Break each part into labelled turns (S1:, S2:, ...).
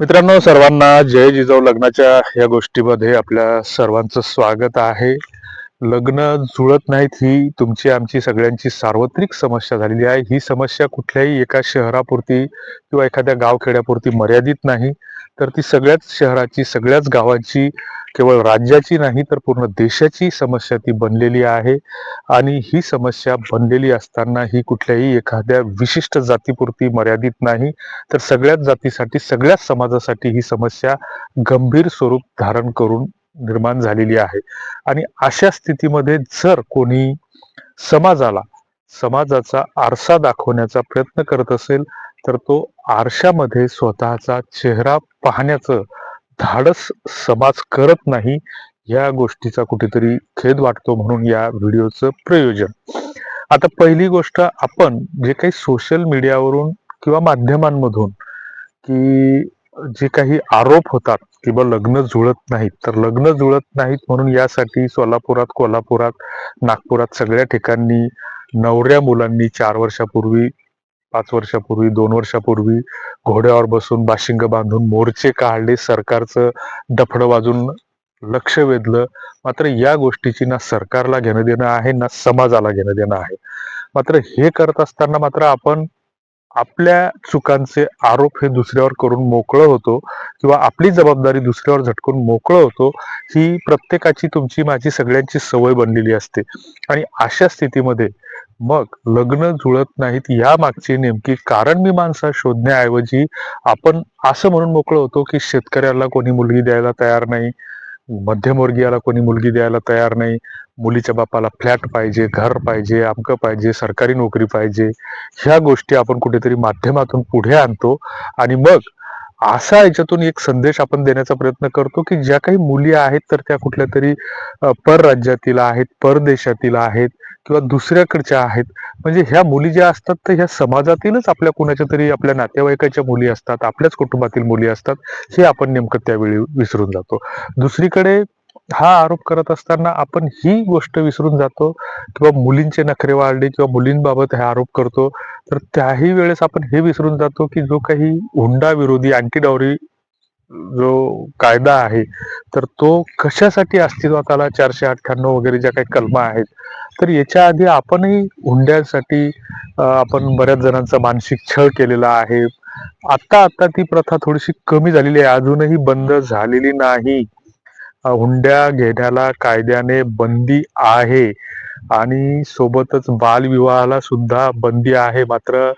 S1: मित्रांनो सर्वांना जय जिजाऊ लग्नाच्या या गोष्टीमध्ये आपल्या सर्वांचं स्वागत आहे. लग्न जुळत नाहीत ही तुमची आमची सगळ्यांची सार्वत्रिक समस्या झालेली आहे. ही समस्या कुठल्याही एका शहरापुरती किंवा एखाद्या गावखेड्यापुरती मर्यादित नाही. तर ती सगळ्याच शहराची सगळ्याच गावांची केवळ राज्याची नाही तर पूर्ण देशाची समस्या ती बनलेली आहे. आणि ही समस्या बनलेली असताना ही कुठल्याही एखाद्या विशिष्ट जातीपुरती मर्यादित नाही. तर सगळ्याच जातीसाठी सगळ्याच समाजासाठी ही समस्या गंभीर स्वरूप धारण करून निर्माण झालेली आहे. आणि अशा स्थितीमध्ये जर कोणी समाजाला समाजाचा आरसा दाखवण्याचा प्रयत्न करत असेल तर तो आरशामध्ये स्वतःचा चेहरा पाहण्याचं धाडस समाज करत नाही या गोष्टीचा कुठेतरी खेद वाटतो म्हणून या व्हिडिओचं प्रयोजन. आता पहिली गोष्ट आपण जे काही सोशल मीडियावरून किंवा माध्यमांमधून की जे काही आरोप होतात किंवा लग्न जुळत नाहीत तर लग्न जुळत नाहीत म्हणून यासाठी सोलापुरात कोल्हापुरात नागपुरात सगळ्या ठिकाणी नवऱ्या मुलांनी चार वर्षापूर्वी पाच वर्षापूर्वी दोन वर्षापूर्वी घोड्यावर बसून बाशिंग बांधून मोर्चे काढले सरकारचं डफडं वाजून लक्ष वेधलं. मात्र या गोष्टीची ना सरकारला घेणं देणं आहे ना समाजाला घेणं देणं आहे. मात्र हे करत असताना मात्र आपण आपल्या चुकांचे आरोप हे दुसऱ्यावर करून मोकळं होतो किंवा आपली जबाबदारी दुसऱ्यावर झटकून मोकळं होतो ही प्रत्येकाची तुमची माझी सगळ्यांची सवय बनलेली असते. आणि अशा स्थितीमध्ये मग लग्न जुळत नाहीत या मागची नेमकी कारण मीमांसा शोधण्याऐवजी आपण असं म्हणून मोकळं होतो की शेतकऱ्याला कोणी मुलगी द्यायला तयार नाही मध्यमवर्गीयाला कोणी मुलगी द्यायला तयार नाही. मुलीच्या बापाला फ्लॅट पाहिजे घर पाहिजे अमकं पाहिजे सरकारी नोकरी पाहिजे. ह्या गोष्टी आपण कुठेतरी माध्यमातून पुढे आणतो आणि मग असा याच्यातून एक संदेश आपण देण्याचा प्रयत्न करतो की ज्या काही मुली आहेत तर त्या कुठल्या तरी परराज्यातील आहेत परदेशातील आहेत किंवा दुसऱ्याकडच्या आहेत. म्हणजे ह्या मुली ज्या असतात तर ह्या समाजातीलच आपल्या कुणाच्या तरी आपल्या नातेवाईकाच्या मुली असतात आपल्याच कुटुंबातील मुली असतात हे आपण नेमकं त्यावेळी विसरून जातो. दुसरीकडे हा आरोप करत असताना आपण ही गोष्ट विसरून जातो किंवा मुलींचे नखरे वाढले किंवा मुलींबाबत हे आरोप करतो तर त्याही वेळेस आपण हे विसरून जातो की जो काही हुंडा विरोधी अँटी डावरी जो कायदा आहे तर तो कशासाठी अस्तित्वात आला? चारशे अठ्ठ्याण्णव वगैरे ज्या काही कलमा आहेत तर याच्या आधी आपणही हुंड्यासाठी आपण बऱ्याच जणांचा मानसिक छळ केलेला आहे. आता आता ती प्रथा थोडीशी कमी झालेली आहे. अजूनही बंद झालेली नाही. हुंड्या घेण्याला कायद्याने बंदी आहे. आणि सोबतच बालविवाहाला सुद्धा बंदी आहे. मात्र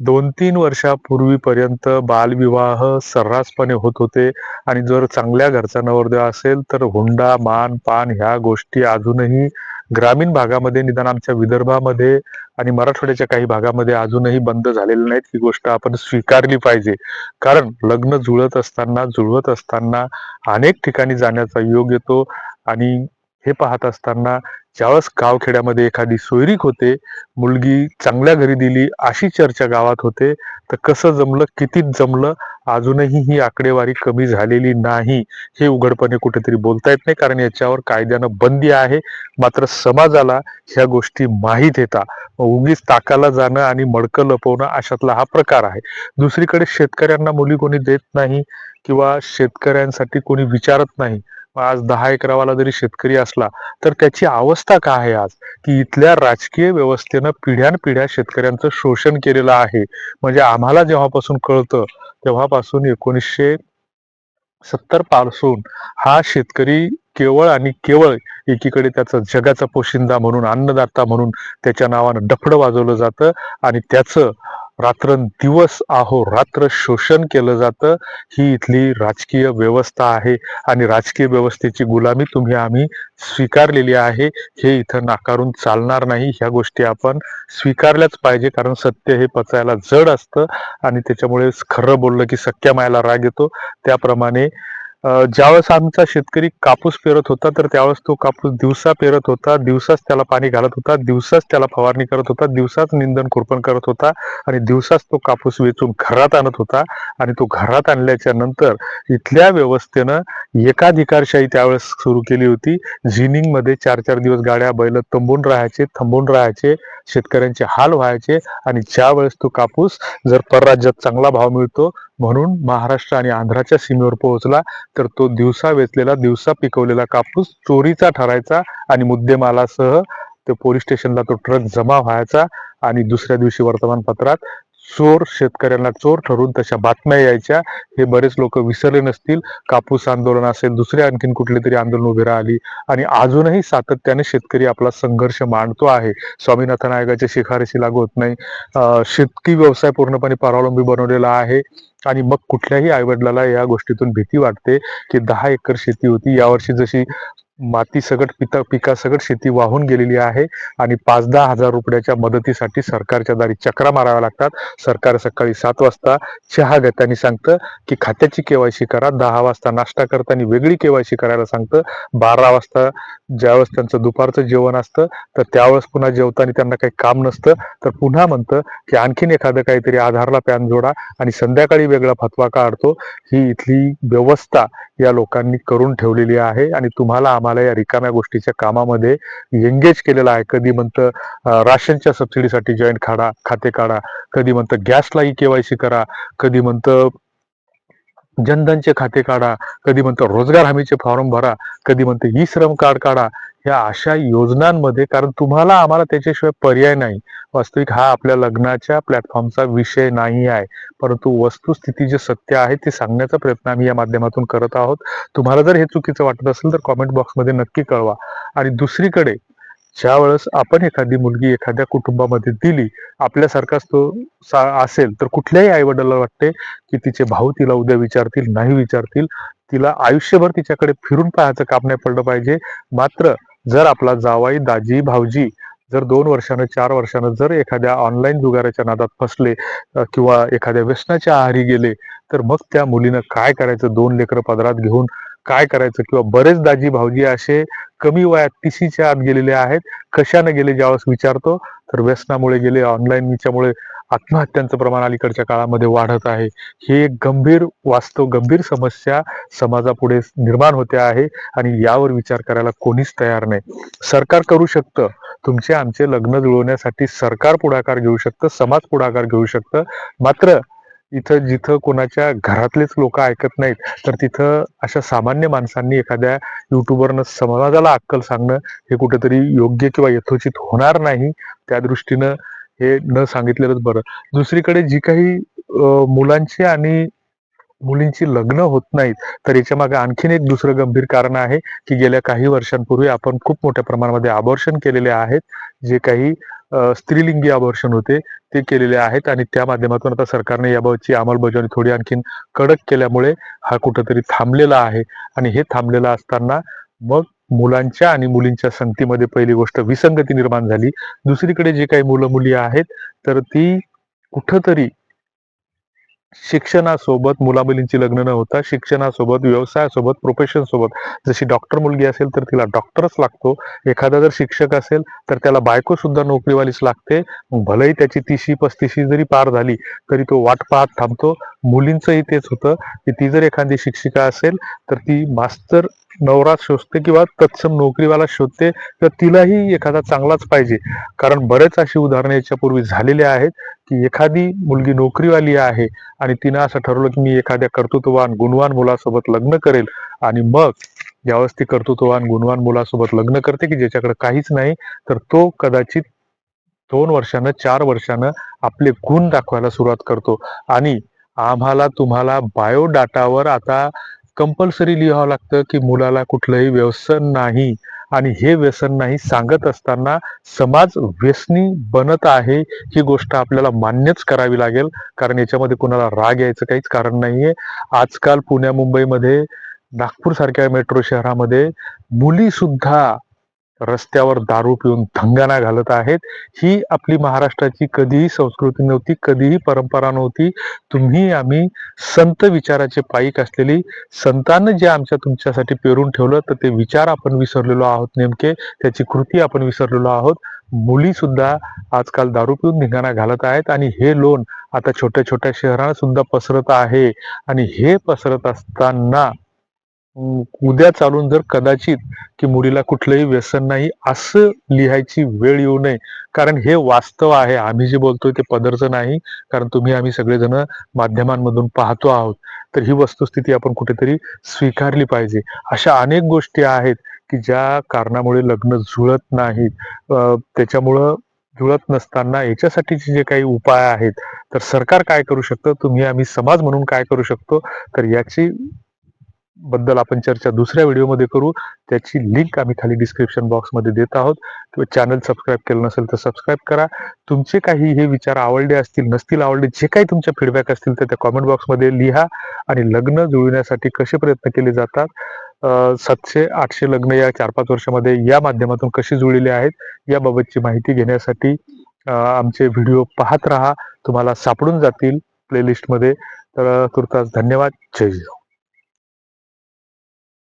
S1: दोन तीन वर्षापूर्वीपर्यंत बालविवाह सर्रासपणे होत होते. आणि जर चांगल्या घरचा नवरदेव असेल तर हुंडा मान पान ह्या गोष्टी अजूनही ग्रामीण भागामध्ये निदान आमच्या विदर्भामध्ये आणि मराठवाड्याच्या काही भागामध्ये अजूनही बंद झालेले नाहीत. ही गोष्ट आपण स्वीकारली पाहिजे. कारण लग्न जुळत असताना जुळवत असताना अनेक ठिकाणी जाण्याचा योग येतो. आणि हे पाहत असताना ज्यावेळेस गावखेड्यामध्ये एखादी सोयरीक होते मुलगी चांगल्या घरी दिली अशी चर्चा गावात होते तर कसं जमलं कितीच जमलं अजूनही ही आकडेवारी कमी झालेली नाही हे उघडपणे कुठेतरी बोलता येत नाही कारण याच्यावर कायद्यानं बंदी आहे. मात्र समाजाला ह्या गोष्टी माहीत येतात उगीच ताकाला जाणं आणि मडकं लपवणं अशातला हा प्रकार आहे. दुसरीकडे शेतकऱ्यांना मुली कोणी देत नाही किंवा शेतकऱ्यांसाठी कोणी विचारत नाही. आज दहा एकरावाला जरी शेतकरी असला तर त्याची अवस्था काय आहे आज? की इथल्या राजकीय व्यवस्थेनं पिढ्यानपिढ्या शेतकऱ्यांचं शोषण केलेलं आहे. म्हणजे आम्हाला जेव्हापासून कळतं तेव्हापासून एकोणीसशे सत्तरपासून हा शेतकरी केवळ आणि केवळ एकीकडे त्याचा जगाचा पोशिंदा म्हणून अन्नदाता म्हणून त्याच्या नावानं डफड वाजवलं जातं आणि त्याचं दिवस आहो रात्र शोषण केलं जातं. ही इथली राजकीय व्यवस्था आहे आणि राजकीय व्यवस्थेची गुलामी तुम्ही आम्ही स्वीकारलेली आहे. हे इथं नाकारून चालणार नाही. ह्या गोष्टी आपण स्वीकारल्याच पाहिजे कारण सत्य हे पचायला जड असतं आणि त्याच्यामुळे खरं बोललं की सख्या मायाला राग येतो. त्याप्रमाणे ज्यावेळेस आमचा शेतकरी कापूस पेरत होता तर त्यावेळेस तो कापूस दिवसा पेरत होता दिवसाच त्याला पाणी घालत होता दिवसाच त्याला फवारणी करत होता दिवसाच निंदन खुरपण करत होता आणि दिवसाच तो कापूस वेचून घरात आणत होता आणि तो घरात आणल्याच्या नंतर इथल्या व्यवस्थेनं एकाधिकारशाही त्यावेळेस सुरू केली होती जिनिंगमध्ये चार चार दिवस गाड्या बैल तंबून राहायचे थांबून राहायचे शेतकऱ्यांचे हाल व्हायचे आणि ज्या वेळेस तो कापूस जर परराज्यात चांगला भाव मिळतो म्हणून महाराष्ट्र आणि आंध्राच्या सीमेवर पोहोचला तर तो दिवसा वेचलेला दिवसा पिकवलेला कापूस चोरीचा ठरायचा आणि मुद्देमालासह ते पोलीस स्टेशनला तो ट्रक जमा व्हायचा आणि दुसऱ्या दिवशी वर्तमानपत्रात चोर शेतकऱ्यांना चोर ठरून तशा बातम्या यायच्या. हे बरेच लोक विसरले नसतील. कापूस आंदोलन असेल दुसरे आणखीन कुठले तरी आंदोलन उभे राहिली. आणि अजूनही सातत्याने शेतकरी आपला संघर्ष मांडतो आहे. स्वामीनाथन आयोगाच्या शिफारशी लागू होत नाही. शेतकी व्यवसाय पूर्णपणे परावलंबी बनवलेला आहे. आणि मग कुठल्याही आईवडिलाला या गोष्टीतून भीती वाटते की दहा एकर शेती होती. यावर्षी जशी माती सगट पिता पिकासकट शेती वाहून गेलेली आहे आणि पाच दहा हजार रुपयाच्या मदतीसाठी सरकारच्या दारी चक्रा माराव्या लागतात. सरकार सकाळी सात वाजता चहा घेताना सांगतं की खात्याची केवायसी करा दहा वाजता नाश्ता करताना वेगळी केवायसी करायला सांगतं. बारा वाजता ज्यावेळेस त्यांचं दुपारचं जेवण असतं तर त्यावेळेस पुन्हा जेवताना त्यांना काही काम नसतं तर पुन्हा म्हणतं की आणखीन एखादं काहीतरी आधारला पॅन जोडा आणि संध्याकाळी वेगळा फतवा काढतो. ही इथली व्यवस्था या लोकांनी करून ठेवलेली आहे आणि तुम्हाला आम्हाला या रिकाम्या गोष्टीच्या कामामध्ये एंगेज केलेलं आहे. कधी म्हणतं राशनच्या सबसिडीसाठी जॉईंट काढा खाते काढा. कधी म्हणतं गॅसलाही केवायसी करा. कधी म्हणतं जनधनचे खाते काढा कधी म्हणतो रोजगार हमीचे फॉर्म भरा कधी म्हणतो ई श्रम कार्ड काढा ह्या अशा योजनांमध्ये कारण तुम्हाला आम्हाला त्याच्याशिवाय पर्याय नाही. वास्तविक हा आपल्या लग्नाच्या प्लॅटफॉर्मचा विषय नाही आहे. परंतु वस्तुस्थिती जे सत्य आहे ते सांगण्याचा प्रयत्न आम्ही या माध्यमातून करत आहोत. तुम्हाला जर हे चुकीचं वाटत असेल तर कॉमेंट बॉक्समध्ये नक्की कळवा. आणि दुसरीकडे ज्या वेळेस आपण एखादी मुलगी एखाद्या कुटुंबामध्ये दिली आपल्यासारखाच तो सा- असेल तर कुठल्याही आईवडिलाला वाटते की तिचे भाऊ तिला उद्या विचारतील नाही विचारतील. तिला आयुष्यभर तिच्याकडे फिरून पाहायचं काम नाही पडलं पाहिजे. मात्र जर आपला जावाई दाजी भाऊजी जर दोन वर्षानं चार वर्षानं जर एखाद्या ऑनलाईन जुगाराच्या नादात फसले किंवा एखाद्या व्यसनाच्या आहारी गेले तर मग त्या मुलीनं काय करायचं? दोन लेकरं पदरात घेऊन काय करायचं? किंवा बरेच दाजी भाऊजी असे कमी वयात तिशीच्या आत गेलेले आहेत. कशाने गेले ज्यावेळेस विचारतो? तर व्यसनामुळे गेले ऑनलाईन याच्यामुळे आत्महत्यांचं प्रमाण अलीकडच्या काळामध्ये वाढत आहे. ही एक गंभीर वास्तव गंभीर समस्या समाजापुढे निर्माण होते आहे आणि यावर विचार करायला कोणीच तयार नाही. सरकार करू शकतं. तुमचे आमचे लग्न जुळवण्यासाठी सरकार पुढाकार घेऊ शकतं समाज पुढाकार घेऊ शकतं. मात्र इथं जिथं कोणाच्या घरातलेच लोक ऐकत नाहीत तर तिथं अशा सामान्य माणसांनी एखाद्या युट्यूबरनं समाजाला अक्कल सांगणं हे कुठेतरी योग्य किंवा यथोचित होणार नाही त्या दृष्टीनं हे न सांगितलेलंच बरं. दुसरीकडे जी काही मुलांची आणि मुलींची लग्न होत नाहीत तर याच्या मागे आणखीन एक दुसरं गंभीर कारण आहे की गेल्या काही वर्षांपूर्वी आपण खूप मोठ्या प्रमाणामध्ये आबॉर्शन केलेले आहेत जे काही स्त्रीलिंगी आवर्षण होते ते केलेले आहेत आणि त्या माध्यमातून आता सरकारने याबाबतची अंमलबजावणी थोडी आणखीन कडक केल्यामुळे हा कुठंतरी थांबलेला आहे. आणि हे थांबलेलं असताना मग मुलांच्या आणि मुलींच्या संगतीमध्ये पहिली गोष्ट विसंगती निर्माण झाली. दुसरीकडे जे काही मुलं मुली आहेत तर ती कुठंतरी शिक्षणासोबत मुला मुलींची लग्न न होता शिक्षणासोबत व्यवसायासोबत प्रोफेशन सोबत जशी डॉक्टर मुलगी असेल तर तिला डॉक्टरच लागतो. एखादा जर शिक्षक असेल तर त्याला बायको सुद्धा नोकरीवालीच लागते. भलेही त्याची तिशी पस्तीशी जरी पार झाली तरी तो वाट पाहत थांबतो. मुलींचंही तेच होतं की ती जर एखादी शिक्षिका असेल तर ती मास्तर नवरा शोधते किंवा तत्सम नोकरीवाला शोधते तर तिलाही एखादा चांगलाच पाहिजे. कारण बरेच अशी उदाहरणं याच्यापूर्वी झालेली आहेत की एखादी मुलगी नोकरीवाली आहे आणि तिनं असं ठरवलं की मी एखाद्या कर्तृत्ववान गुणवान मुलासोबत लग्न करेल आणि मग ज्यावेळेस ती कर्तृत्ववान गुणवान मुलासोबत लग्न करते की ज्याच्याकडे काहीच नाही तर तो कदाचित दोन वर्षानं चार वर्षानं आपले गुण दाखवायला सुरुवात करतो. आणि आम्हाला तुम्हाला बायोडाटावर आता कंपल्सरी लिहावं लागतं की मुलाला कुठलंही व्यसन नाही. आणि हे व्यसन नाही सांगत असताना समाज व्यसनी बनत आहे ही गोष्ट आपल्याला मान्यच करावी लागेल. कारण याच्यामध्ये कुणाला राग यायचं काहीच कारण नाहीये. आजकाल पुण्या मुंबईमध्ये नागपूर सारख्या मेट्रो शहरामध्ये मुली सुद्धा रस्त्यावर दारू पिऊन धंगाना घालत आहेत. ही आपली महाराष्ट्राची कधीही संस्कृती नव्हती कधीही परंपरा नव्हती. तुम्ही आम्ही संत विचाराचे पायिक असलेली संतांना जे आमच्या तुमच्यासाठी पेरून ठेवलं तर ते विचार आपण विसरलेलो आहोत नेमके. त्याची कृती आपण विसरलेलो आहोत. मुली सुद्धा आजकाल दारू पिऊन धिंगाणा घालत आहेत आणि हे लोन आता छोट्या छोट्या शहरांना सुद्धा पसरत आहे. आणि हे पसरत असताना उद्या चालून जर कदाचित की मुलीला कुठलंही व्यसन नाही असं लिहायची वेळ येऊ नये. कारण हे वास्तव आहे. आम्ही जे बोलतोय ते पदरचं नाही. कारण तुम्ही आम्ही सगळेजण माध्यमांमधून पाहतो आहोत. तर ही वस्तुस्थिती आपण कुठेतरी स्वीकारली पाहिजे. अशा अनेक गोष्टी आहेत की ज्या कारणामुळे लग्न जुळत नाहीत. त्याच्यामुळं जुळत नसताना याच्यासाठीचे जे काही उपाय आहेत तर सरकार काय करू शकतं? तुम्ही आम्ही समाज म्हणून काय करू शकतो? तर याची बद्दल आपण चर्चा दुसऱ्या व्हिडिओमध्ये करू. त्याची लिंक आम्ही खाली डिस्क्रिप्शन बॉक्समध्ये देत आहोत. किंवा चॅनल सबस्क्राईब केलं नसेल तर सबस्क्राईब करा. तुमचे काही हे विचार आवडले असतील नसतील आवडले जे काही तुमचे फीडबॅक असतील तर त्या कॉमेंट बॉक्समध्ये लिहा आणि लग्न जुळविण्यासाठी कसे प्रयत्न केले जातात? सातशे आठशे लग्न या चार पाच वर्षामध्ये या माध्यमातून कशी जुळलेली आहेत? याबाबतची माहिती घेण्यासाठी आमचे व्हिडिओ पाहत राहा. तुम्हाला सापडून जातील प्लेलिस्टमध्ये तर तुर्तास धन्यवाद. जय जिजाऊ